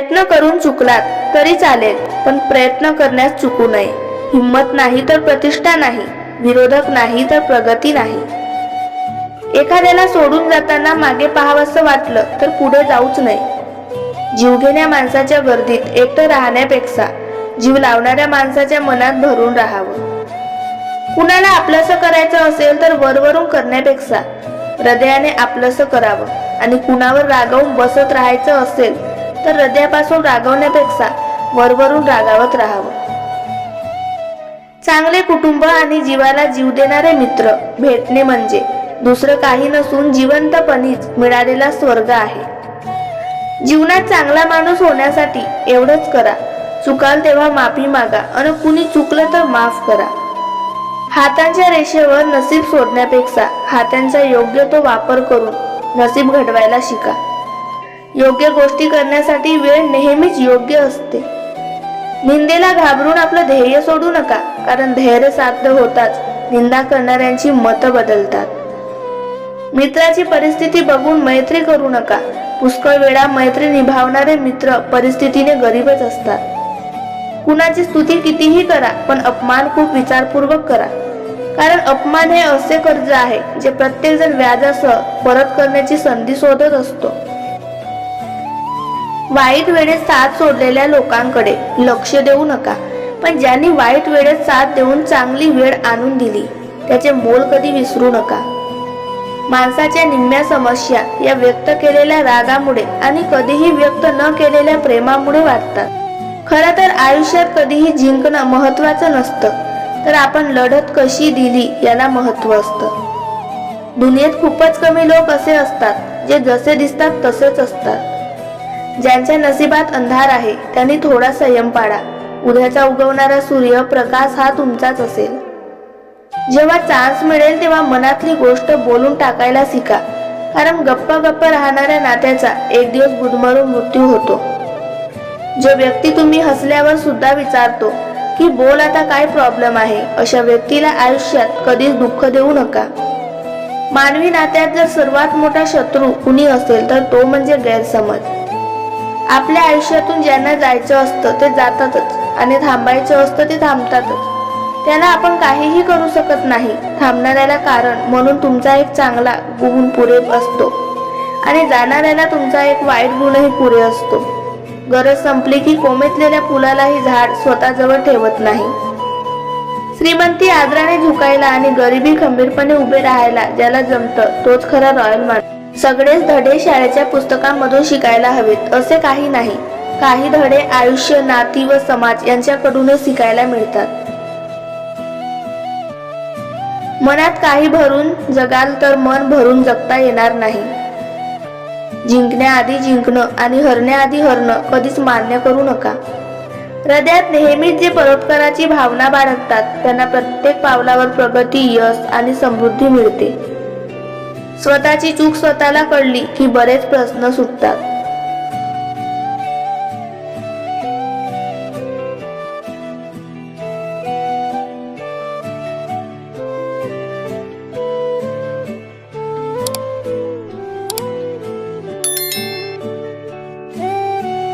प्रयत्न करून चुकलात तरी चालेल पण प्रयत्न करण्यास चुकू नये. हिंमत नाही तर प्रतिष्ठा नाही विरोधक नाही तर प्रगती नाही. एखाद्याला सोडून जाताना मागे पाहावंसं वाटलं तर पुढे जाऊच नये. जीवघेण्या माणसाच्या गर्दीत एकटं राहण्यापेक्षा जीव लावणाऱ्या माणसाच्या मनात भरून राहावं. कुणाला आपलंसं करायचं असेल तर वरवरून करण्यापेक्षा हृदयाने आपलंसं करावं आणि कुणावर रागवून बसत राहायचं असेल तर हृदयापासून रागवण्यापेक्षा वरवरून रागावत राहावं. चांगले कुटुंब आणि जीवाला जीव देणारे मित्र भेटणे म्हणजे दुसरं काही नसून जिवंतपणीच मिळालेला स्वर्ग आहे. जीवनात चांगला माणूस होण्यासाठी एवढंच करा. चुकाल तेव्हा माफी मागा आणि कुणी चुकलं तर माफ करा. हातांच्या रेषेवर नसीब सोडण्यापेक्षा हातांचा योग्य तो वापर करून नसीब घडवायला शिका. योग्य गोष्टी करण्यासाठी वेळ नेहमीच योग्य असते. निंदेला घाबरून आपलं ध्येय सोडू नका कारण धैर्य साध्य होताच निंदा करणाऱ्यांची मतं बदलतात. मित्राची परिस्थिती बघून मैत्री करू नका. पुष्कळ वेळा मैत्री निभावणारे मित्र परिस्थितीने गरीबच असतात. कुणाची स्तुती कितीही करा पण अपमान खूप विचारपूर्वक करा. कारण अपमान हे असे कर्ज आहे जे प्रत्येक जण व्याजासह परत करण्याची संधी शोधत असतो. वाईट वेळेत साथ सोडलेल्या लोकांकडे लक्ष देऊ नका. पण ज्यांनी वाईट वेळेत साथ देऊन चांगली वेळ आणून दिली त्याचे मोल कधी विसरू नका. माणसाच्या निम्म्या समस्या या व्यक्त केलेल्या रागामुळे आणि कधीही व्यक्त न केलेल्या प्रेमामुळे वाटतात. खरं तर आयुष्यात कधीही जिंकणं महत्वाचं नसतं तर आपण लढत कशी दिली याला महत्त्व असतं. दुनियेत खूपच कमी लोक असे असतात जे जसे दिसतात तसेच असतात. ज्यांच्या नशिबात अंधार आहे त्यांनी थोडा संयम पाळा उद्याचा उगवणारा सूर्य प्रकाश हा तुमचाच असेल. जेव्हा चान्स मिळेल तेव्हा मनातली गोष्ट बोलून टाकायला शिका. कारण गप्पा गप्पा राहणाऱ्या नात्याचा एक दिवस गुदमरून मृत्यू होतो. जो व्यक्ती तुम्ही हसल्यावर सुद्धा विचारतो की बोल आता काय प्रॉब्लेम आहे? अशा व्यक्तीला आयुष्यात कधीच दुःख देऊ नका. मानवी नात्यात जर सर्वात मोठा शत्रू कुणी असेल तर तो म्हणजे गैरसमज. आपल्या आयुष्यातून ज्यांना जायचं असतं ते जातातच आणि थांबायचं असतं ते थांबतातच. त्याला आपण काहीही करू शकत नाही. थांबणाऱ्याला कारण म्हणून तुमचा एक चांगला गुण पुरे असतो. आणि जाणाऱ्याला तुमचा एक वाईट गुणही पुरे असतो. गरज संपली की कोमेतलेल्या पुलालाही झाड स्वतःजवळ ठेवत नाही. श्रीमंती आदराने झुकायला आणि गरिबी खंबीरपणे उभे राहायला ज्याला जमतं तोच खरा रॉयल माणूस. सगळेच धडे शाळेच्या पुस्तकांमधून शिकायला हवेत असे काही नाही. काही धडे आयुष्य नाती व समाज यांच्याकडूनच शिकायला मिळतात. मनात काही भरून जगाल तर मन भरून जगता येणार नाही. जिंकण्याआधी जिंकणं आणि हरण्याआधी हरणं कधीच मान्य करू नका. हृदयात नेहमीच जे परोपकाराची भावना बाळगतात त्यांना प्रत्येक पावलावर प्रगती यश आणि समृद्धी मिळते. स्वतःची चूक स्वतःला कळली की बरेच प्रश्न सुटतात.